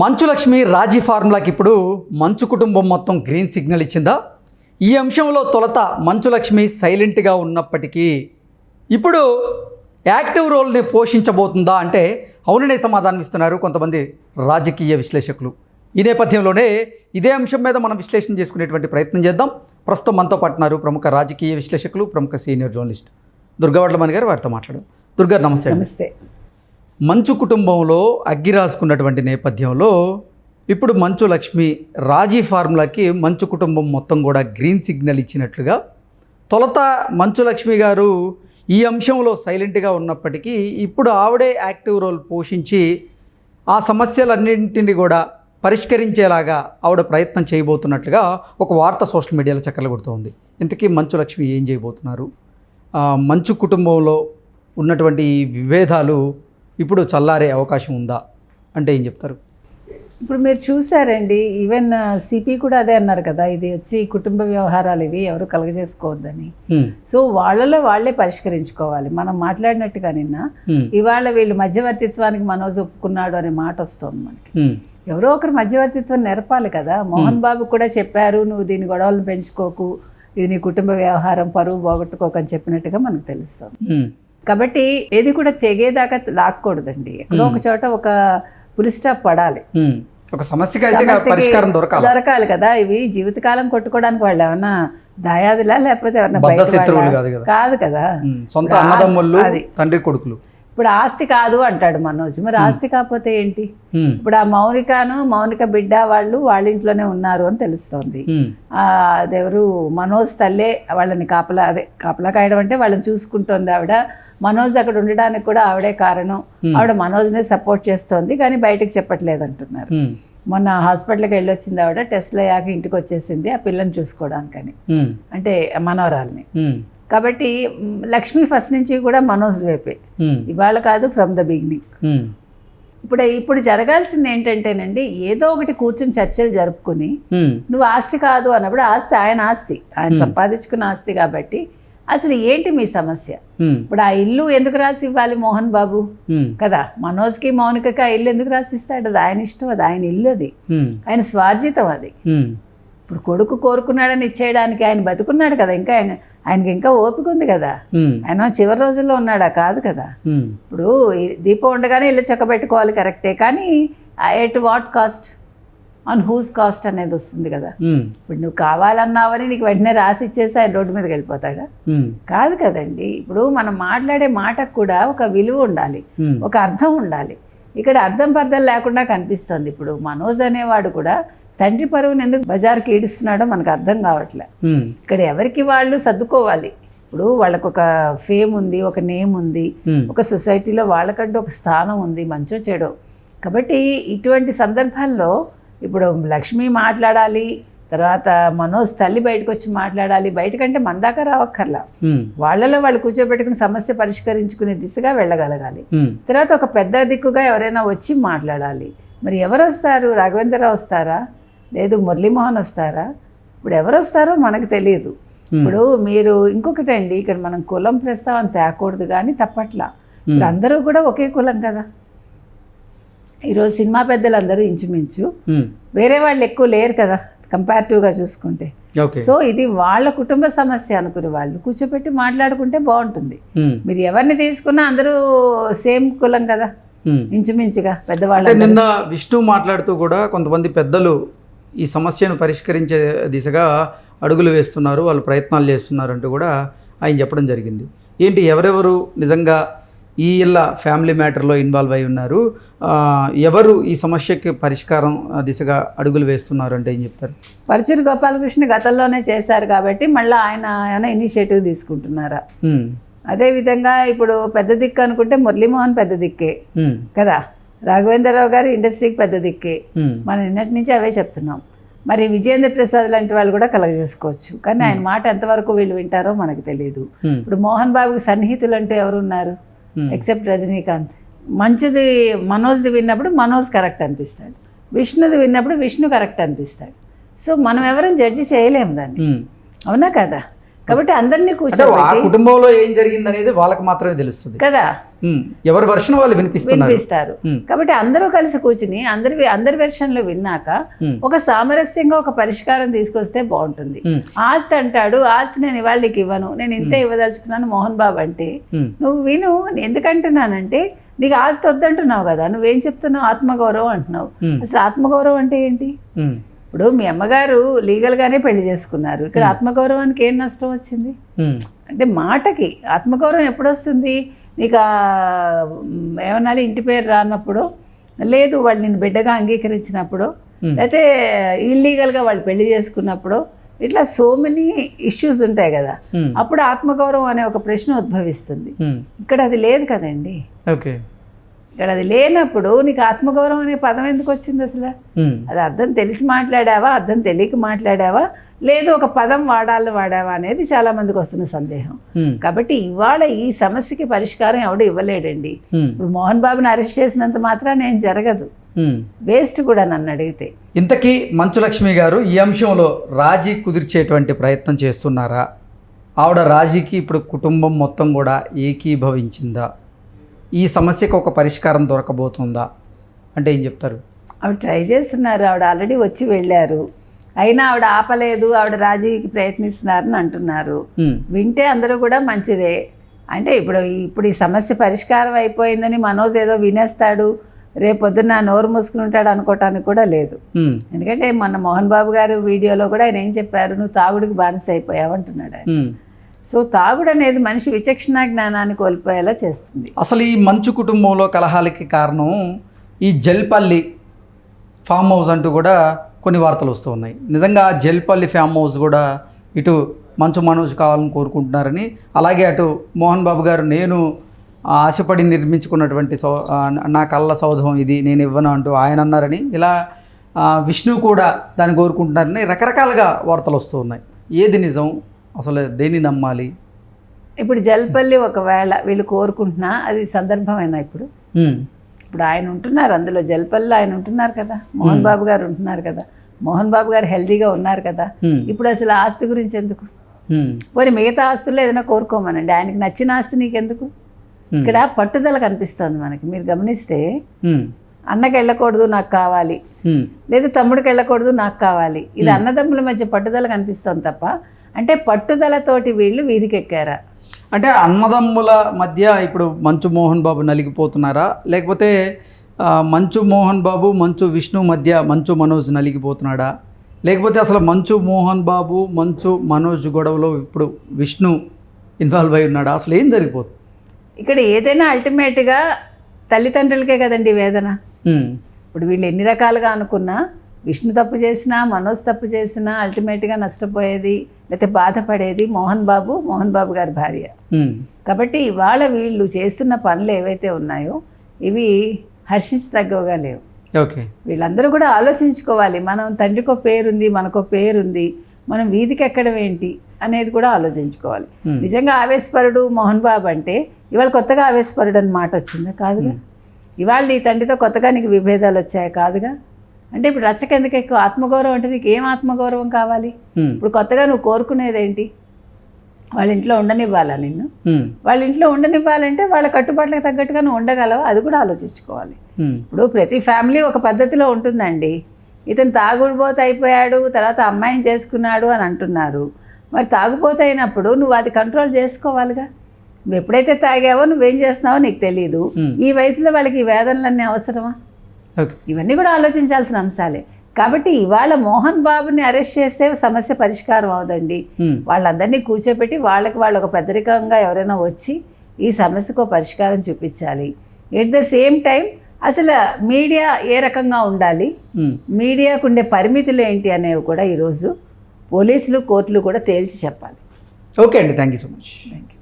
మంచు లక్ష్మి రాజీ ఫార్ములాకి ఇప్పుడు మంచు కుటుంబం మొత్తం గ్రీన్ సిగ్నల్ ఇచ్చిందా? ఈ అంశంలో తొలత మంచు లక్ష్మి సైలెంట్గా ఉన్నప్పటికీ ఇప్పుడు యాక్టివ్ రోల్ని పోషించబోతుందా అంటే అవుననే సమాధానం ఇస్తున్నారు కొంతమంది రాజకీయ విశ్లేషకులు. ఈ నేపథ్యంలోనే ఇదే అంశం మీద మనం విశ్లేషణ చేసుకునేటువంటి ప్రయత్నం చేద్దాం. ప్రస్తుతం మనతో పట్టున్నారు ప్రముఖ రాజకీయ విశ్లేషకులు ప్రముఖ సీనియర్ జర్నలిస్ట్ దుర్గవాడలమణి గారు వారితో మాట్లాడారు దుర్గా నమస్తే నమస్తే. మంచు కుటుంబంలో అగ్గి రాసుకున్నటువంటి నేపథ్యంలో ఇప్పుడు మంచు లక్ష్మి రాజీ ఫార్ములాకి మంచు కుటుంబం మొత్తం కూడా గ్రీన్ సిగ్నల్ ఇచ్చినట్లుగా తొలత మంచు లక్ష్మి గారు ఈ అంశంలో సైలెంట్గా ఉన్నప్పటికీ ఇప్పుడు ఆవిడే యాక్టివ్ రోల్ పోషించి ఆ సమస్యలన్నింటినీ కూడా పరిష్కరించేలాగా ఆవిడ ప్రయత్నం చేయబోతున్నట్లుగా ఒక వార్త సోషల్ మీడియాలో చక్కర్లు కొడుతోంది ఇంతకీ మంచు లక్ష్మి ఏం చేయబోతున్నారు? మంచు కుటుంబంలో ఉన్నటువంటి విభేదాలు ఇప్పుడు చల్లారే అవకాశం ఉందా? అంటే ఏం చెప్తారు? ఇప్పుడు మీరు చూసారండి ఈవెన్ సిపి కూడా అదే అన్నారు కదా ఇది వచ్చి కుటుంబ వ్యవహారాలు ఇవి ఎవరు కలగజేసుకోవద్దని. సో వాళ్ళలో వాళ్ళే పరిష్కరించుకోవాలి. మనం మాట్లాడినట్టుగా నిన్న ఇవాళ వీళ్ళు మధ్యవర్తిత్వానికి మనోజ్ ఒప్పుకున్నాడు అనే మాట వస్తుంది మనకి. ఎవరో ఒకరు మధ్యవర్తిత్వం నెరపాలి కదా. మోహన్ బాబు కూడా చెప్పారు నువ్వు దీని గొడవలను పెంచుకోకు ఇది నీ కుటుంబ వ్యవహారం పరువు పోగొట్టుకోకు అని చెప్పినట్టుగా మనకు తెలుస్తుంది. కాబట్టి ఏది కూడా తెగేదాకా లాక్కూడదండి. ఎక్కడో ఒక చోట ఒక పులి స్టాప్ పడాలి. ఒక సమస్యకి అయితే పరిష్కారం దొరకాలి. దొరకాలి కదా. ఇవి జీవితకాలం కొట్టుకోవడానికి వాళ్ళు ఏమన్నా దాయాదిలా లేకపోతే ఎవరన్నా? కాదు కదా. సొంత ఇప్పుడు ఆస్తి- అన్నదమ్ముళ్ళు అది. తండ్రి కొడుకులు. ఇప్పుడు ఆస్తి కాదు అంటాడు మనోజ్. మరి ఆస్తి కాకపోతే ఏంటి? ఇప్పుడు ఆ మౌనికను మౌనిక బిడ్డ వాళ్ళు వాళ్ళ ఇంట్లోనే ఉన్నారు అని తెలుస్తోంది. అదెవరు? మనోజ్ తల్లే వాళ్ళని కాపలా అదే కాపలా కాయడం అంటే వాళ్ళని చూసుకుంటోంది ఆవిడ. మనోజ్ అక్కడ ఉండడానికి కూడా ఆవిడే కారణం. ఆవిడ మనోజ్నే సపోర్ట్ చేస్తోంది కానీ బయటకు చెప్పట్లేదు అంటున్నారు హ్మ్, మొన్న హాస్పిటల్కి వెళ్ళొచ్చింది ఆవిడ టెస్ట్లు అయ్యాక ఇంటికి వచ్చేసింది ఆ పిల్లని చూసుకోవడానికని. హ్మ్, అంటే మనవరాల్ని. హ్మ్, కాబట్టి లక్ష్మి ఫస్ట్ నుంచి కూడా మనోజ్ వైపే. ఇవాళ కాదు ఫ్రమ్ ద బిగినింగ్ ఇప్పుడు ఇప్పుడు జరగాల్సింది ఏంటంటేనండి ఏదో ఒకటి కూర్చుని చర్చలు జరుపుకుని నువ్వు ఆస్తి కాదు అన్నప్పుడు ఆస్తి ఆయన ఆస్తి. ఆయన సంపాదించుకున్న ఆస్తి కాబట్టి అసలు ఏంటి మీ సమస్య? ఇప్పుడు ఆ ఇల్లు ఎందుకు రాసి ఇవ్వాలి మోహన్ బాబు? కదా మనోజ్కి మౌనికకి ఆ ఇల్లు ఎందుకు రాసి ఇస్తాడు? అది ఆయన ఇష్టం అది ఆయన ఇల్లు అది. ఆయన స్వార్జితం అది. ఇప్పుడు కొడుకు కోరుకున్నాడని ఇచ్చేయడానికి ఆయన బతుకున్నాడు కదా ఇంకా ఆయన- ఆయనకి ఇంకా ఓపిక ఉంది కదా. ఆయన చివరి రోజుల్లో ఉన్నాడా? కాదు కదా. ఇప్పుడు దీపం ఉండగానే ఇల్లు చక్కబెట్టుకోవాలి కరెక్టే. కానీ at what cost? On whose cost అనేది వస్తుంది కదా? హ్మ్, ఇప్పుడు నువ్వు కావాలన్నావని నీకు వెంటనే రాసి ఇచ్చేసి ఆయన రోడ్డు మీదకి వెళ్ళిపోతాడా? హ్మ్, కాదు కదండి. ఇప్పుడు మనం మాట్లాడే మాటకు కూడా ఒక విలువ ఉండాలి. హ్మ్, ఒక అర్థం ఉండాలి. ఇక్కడ అర్థం పర్థం లేకుండా కనిపిస్తుంది. ఇప్పుడు మనోజ్ అనేవాడు కూడా తండ్రి పరువుని ఎందుకు బజార్కి ఈడుస్తున్నాడో మనకు అర్థం కావట్లే. ఇక్కడ ఎవరికి వాళ్ళు సర్దుకోవాలి? ఇప్పుడు వాళ్ళకు ఒక ఫేమ్ ఉంది ఒక నేమ్ ఉంది ఒక సొసైటీలో వాళ్ళకంటూ ఒక స్థానం ఉంది మంచో చెడో. కాబట్టి ఇటువంటి సందర్భాల్లో ఇప్పుడు లక్ష్మి మాట్లాడాలి తర్వాత మనోజ్ తల్లి బయటకు వచ్చి మాట్లాడాలి బయటకంటే మన దాకా రావక్కర్లా. వాళ్ళలో వాళ్ళు కూర్చోబెట్టుకుని సమస్య పరిష్కరించుకునే దిశగా వెళ్ళగలగాలి. తర్వాత ఒక పెద్ద దిక్కుగా ఎవరైనా వచ్చి మాట్లాడాలి. మరి ఎవరు వస్తారు రాఘవేంద్రరావు వస్తారా? లేదు మురళీమోహన్ వస్తారా? ఇప్పుడు ఎవరు వస్తారో మనకు తెలియదు. ఇప్పుడు మీరు ఇంకొకటండి ఇక్కడ మనం కులం ప్రస్తావన తేకూడదు కానీ తప్పట్లా. అందరూ కూడా ఒకే కులం కదా. ఈరోజు సినిమా పెద్దలు అందరూ ఇంచుమించు. వేరే వాళ్ళు ఎక్కువ లేరు కదా కంపారిటివ్గా చూసుకుంటే. సో ఇది వాళ్ళ కుటుంబ సమస్య అనుకునే వాళ్ళు. కూర్చోపెట్టి మాట్లాడుకుంటే బాగుంటుంది. మీరు ఎవరిని తీసుకున్నా అందరూ సేమ్ కులం కదా. ఇంచుమించుగా పెద్దవాళ్ళు నిన్న విష్ణు మాట్లాడుతూ కూడా కొంతమంది పెద్దలు ఈ సమస్యను పరిష్కరించే దిశగా అడుగులు వేస్తున్నారు వాళ్ళు ప్రయత్నాలు చేస్తున్నారు అంటూ కూడా ఆయన చెప్పడం జరిగింది. ఏంటి ఎవరెవరు నిజంగా ఈ ఇళ్ళ ఫ్యామిలీ మ్యాటర్లో ఇన్వాల్వ్ అయి ఉన్నారు. ఎవరు ఈ సమస్యకి పరిష్కారం దిశగా అడుగులు వేస్తున్నారు అంటే ఏం చెప్తారు? పరచూరు గోపాలకృష్ణ గతంలోనే చేశారు కాబట్టి మళ్ళీ ఆయన ఏమైనా ఇనిషియేటివ్ తీసుకుంటున్నారా? అదేవిధంగా ఇప్పుడు పెద్ద దిక్కు అనుకుంటే మురళీమోహన్ పెద్ద దిక్కే. కదా? రాఘవేంద్రరావు గారు ఇండస్ట్రీకి పెద్ద దిక్కే. మనం నిన్నటి నుంచి అవే చెప్తున్నాం. మరి విజయేంద్ర ప్రసాద్ లాంటి వాళ్ళు కూడా కలగజేసుకోవచ్చు. కానీ ఆయన మాట ఎంతవరకు వీళ్ళు వింటారో మనకు తెలియదు ఇప్పుడు మోహన్ బాబుకి సన్నిహితులు అంటూ ఎవరు ఉన్నారు Hmm. ఎక్సెప్ట్ రజనీకాంత్ మంచిది మనోజ్ది విన్నప్పుడు మనోజ్ కరెక్ట్ అనిపిస్తాడు. విష్ణుది విన్నప్పుడు విష్ణు కరెక్ట్ అనిపిస్తాడు. సో మనం ఎవరైనా జడ్జి చేయలేము దాన్ని. హ్మ్, అవునా కదా? కాబట్టి అందరినీ కూర్చో ఆ కుటుంబంలో ఏం జరిగింది అనేది వాళ్ళకి మాత్రమే తెలుస్తుంది. కదా? ఎవరి వర్షన్ వాళ్ళు వినిపిస్తున్నారు. వినిపిస్తారు. కాబట్టి అందరూ కలిసి కూర్చుని అందరి అందరి వెర్షన్లు విన్నాక. ఒక సామరస్యంగా ఒక పరిష్కారం తీసుకొస్తే బాగుంటుంది. ఆస్తి అంటాడు ఆస్తి నేను ఇవాళ నీకు ఇవ్వను నేను ఇంతే ఇవ్వదలుచుకున్నాను మోహన్ బాబు అంటే నువ్వు విను ఎందుకంటున్నానంటే నీకు ఆస్తి వద్దంటున్నావు కదా నువ్వేం చెప్తున్నావు? ఆత్మగౌరవం అంటున్నావు. అసలు ఆత్మగౌరవం అంటే ఏంటి? ఇప్పుడు మీ అమ్మగారు లీగల్గానే పెళ్ళి చేసుకున్నారు. ఇక్కడ ఆత్మగౌరవానికి ఏం నష్టం వచ్చింది? ఉమ్, అంటే మాటకి ఆత్మగౌరవం ఎప్పుడు వస్తుంది నీకు ఏమనాలి ఇంటి పేరు రానప్పుడు? లేదు వాళ్ళు నేను బిడ్డగా అంగీకరించినప్పుడు? Hmm. లేకపోతే ఇల్లీగల్గా వాళ్ళు పెళ్ళి చేసుకున్నప్పుడు? ఇట్లా సో మెనీ ఇష్యూస్ ఉంటాయి కదా. అప్పుడు ఆత్మగౌరవం అనే ఒక ప్రశ్న ఉద్భవిస్తుంది. ఇక్కడ అది లేదు కదండి. ఓకే ఇక్కడ అది లేనప్పుడు నీకు ఆత్మగౌరవం అనే పదం ఎందుకు వచ్చింది అసలు? అది అర్థం తెలిసి మాట్లాడావా? అర్థం తెలియక మాట్లాడావా? లేదు ఒక పదం వాడాలి వాడావా అనేది చాలా మందికి వస్తున్న సందేహం. కాబట్టి ఇవాళ ఈ సమస్యకి పరిష్కారం ఎవడు ఇవ్వలేడండి. ఇప్పుడు మోహన్ బాబుని అరెస్ట్ చేసినంత మాత్రాన ఏం జరగదు. వేస్ట్ కూడా నన్ను అడిగితే. ఇంతకీ మంచు లక్ష్మి గారు ఈ అంశంలో రాజీ కుదిర్చేటువంటి ప్రయత్నం చేస్తున్నారా? ఆవిడ రాజీకి ఇప్పుడు కుటుంబం మొత్తం కూడా ఏకీభవించిందా? ఈ సమస్యకు ఒక పరిష్కారం దొరకబోతుందా? అంటే ఏం చెప్తారు? ఆవిడ ట్రై చేస్తున్నారు. ఆవిడ ఆల్రెడీ వచ్చి వెళ్ళారు. అయినా ఆవిడ ఆపలేదు. ఆవిడ రాజీకి ప్రయత్నిస్తున్నారని అంటున్నారు. వింటే అందరూ కూడా మంచిదే. అంటే ఇప్పుడు ఇప్పుడు ఈ సమస్య పరిష్కారం అయిపోయిందని మనోజ్ ఏదో వినేస్తాడు. రేపొద్దున్న నోరు మూసుకుని ఉంటాడు అనుకోవటానికి కూడా లేదు. ఎందుకంటే మొన్న మోహన్ బాబు గారు వీడియోలో కూడా ఆయన ఏం చెప్పారు? నువ్వు తాగుడికి బానిస అయిపోయావు అంటున్నాడు ఆయన. సో తాగుడు అనేది మనిషి విచక్షణ జ్ఞానాన్ని కోల్పోయేలా చేస్తుంది. అసలు ఈ మంచు కుటుంబంలో కలహాలకి కారణం ఈ జల్పల్లి ఫామ్ హౌస్ అంటూ కూడా కొన్ని వార్తలు వస్తూ ఉన్నాయి. నిజంగా జల్పల్లి ఫామ్ హౌస్ కూడా ఇటు మంచు మనోజ్ కావాలని కోరుకుంటున్నారని అలాగే అటు మోహన్ బాబు గారు నేను ఆశపడి నిర్మించుకున్నటువంటి సౌ నా కళ్ళ సౌధం ఇది నేను ఇవ్వను అంటూ ఆయన అన్నారని ఇలా విష్ణు కూడా దాన్ని కోరుకుంటున్నారని రకరకాలుగా వార్తలు వస్తూ ఉన్నాయి. ఏది నిజం? అసలు దేన్ని నమ్మాలి? ఇప్పుడు జల్పల్లి ఒకవేళ వీళ్ళు కోరుకుంటున్నా అది సందర్భమైనా ఇప్పుడు? ఇప్పుడు ఆయన ఉంటున్నారు అందులో జల్పల్లిలో ఆయన ఉంటున్నారు కదా మోహన్ బాబు గారు ఉంటున్నారు కదా మోహన్ బాబు గారు హెల్తీగా ఉన్నారు కదా ఇప్పుడు అసలు ఆస్తి గురించి ఎందుకు? పోనీ మిగతా ఆస్తుల్లో ఏదైనా కోరుకోమనండి ఆయనకి నచ్చిన ఆస్తి నీకెందుకు? ఇక్కడ పట్టుదల కనిపిస్తుంది మనకి మీరు గమనిస్తే అన్నకి వెళ్ళకూడదు నాకు కావాలి. లేదు తమ్ముడికి వెళ్ళకూడదు నాకు కావాలి. ఇది అన్నదమ్ముల మధ్య పట్టుదల కనిపిస్తుంది తప్ప అంటే పట్టుదలతోటి వీళ్ళు వీధికి ఎక్కారా అంటే అన్నదమ్ముల మధ్య ఇప్పుడు మంచు మోహన్ బాబు నలిగిపోతున్నారా? లేకపోతే మంచు మోహన్ బాబు మంచు విష్ణు మధ్య మంచు మనోజ్ నలిగిపోతున్నాడా? లేకపోతే అసలు మంచు మోహన్ బాబు మంచు మనోజ్ గొడవలో ఇప్పుడు విష్ణు ఇన్వాల్వ్ అయి ఉన్నాడా? అసలు ఏం జరిగిపోతుంది ఇక్కడ ఏదైనా అల్టిమేట్గా తల్లిదండ్రులకే కదండి వేదన. ఇప్పుడు వీళ్ళు ఎన్ని రకాలుగా అనుకున్నా విష్ణు తప్పు చేసినా మనోజ్ తప్పు చేసినా అల్టిమేట్గా నష్టపోయేది లేకపోతే బాధపడేది మోహన్ బాబు మోహన్ బాబు గారి భార్య. కాబట్టి ఇవాళ వీళ్ళు చేస్తున్న పనులు ఏవైతే ఉన్నాయో ఇవి హర్షించదగ్గవగా లేవు. ఓకే. వీళ్ళందరూ కూడా ఆలోచించుకోవాలి మనం తండ్రికో పేరుంది మనకో పేరుంది మనం వీధికి ఎక్కడం ఏంటి అనేది కూడా ఆలోచించుకోవాలి. నిజంగా ఆవేశపరుడు మోహన్ బాబు అంటే ఇవాళ కొత్తగా ఆవేశపరుడు అని మాట వచ్చిందా? కాదుగా. ఇవాళ నీ తండ్రితో కొత్తగా నీకు విభేదాలు వచ్చాయి? కాదుగా. అంటే ఇప్పుడు రచ్చకెందుకు ఎక్కువ ఆత్మగౌరవం అంటే నీకు ఏం ఆత్మగౌరవం కావాలి? ఇప్పుడు కొత్తగా నువ్వు కోరుకునేది ఏంటి వాళ్ళ ఇంట్లో ఉండనివ్వాలా నిన్ను? వాళ్ళ ఇంట్లో ఉండనివ్వాలంటే వాళ్ళ కట్టుబాట్లకు తగ్గట్టుగా నువ్వు ఉండగలవా? అది కూడా ఆలోచించుకోవాలి. ఇప్పుడు ప్రతి ఫ్యామిలీ ఒక పద్ధతిలో ఉంటుందండి. ఇతను తాగుడుపోత అయిపోయాడు తర్వాత అమ్మాయిని చేసుకున్నాడు అని అంటున్నారు. మరి తాగుపోత అయినప్పుడు నువ్వు అది కంట్రోల్ చేసుకోవాలిగా? నువ్వు ఎప్పుడైతే తాగావో నువ్వేం చేస్తున్నావో నీకు తెలియదు. ఈ వయసులో వాళ్ళకి ఈ వేదనలన్నీ అవసరమా? ఇవన్నీ కూడా ఆలోచించాల్సిన అంశాలే. కాబట్టి ఇవాళ మోహన్ బాబుని అరెస్ట్ చేస్తే సమస్య పరిష్కారం అవదండి. ఉమ్, వాళ్ళందరినీ కూర్చోబెట్టి వాళ్ళకి వాళ్ళు ఒక పెద్దరికంగా ఎవరైనా వచ్చి ఈ సమస్యకు పరిష్కారం చూపించాలి. ఎట్ ద సేమ్ టైం అసలు మీడియా ఏ రకంగా ఉండాలి? ఉమ్. మీడియాకు ఉండే పరిమితులు ఏంటి అనేవి కూడా ఈరోజు పోలీసులు కోర్టులు కూడా తేల్చి చెప్పాలి. ఓకే అండి. Thank you so much thank you